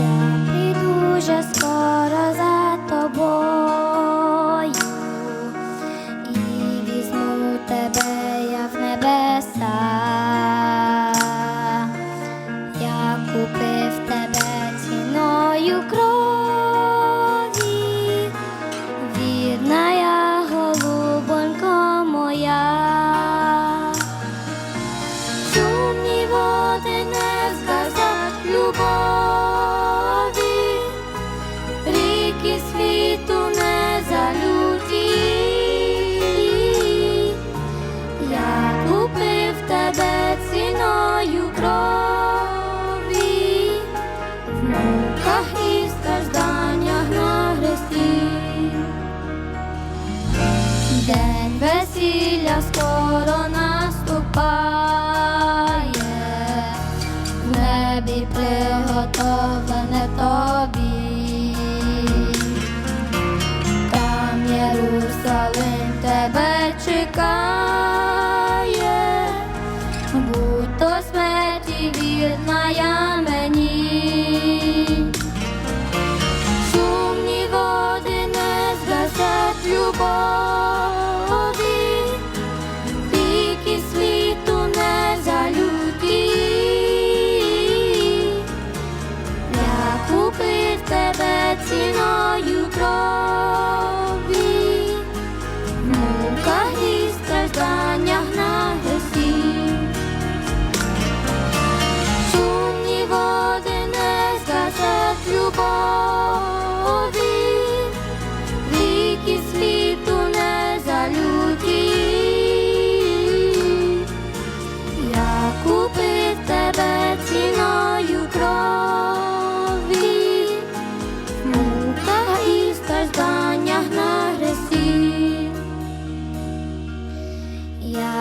Я піду вже скоро. День весілля скоро наступає, в небі приготовлене тобі, там Єрусалим тебе чекає, будь то смерті вірна я.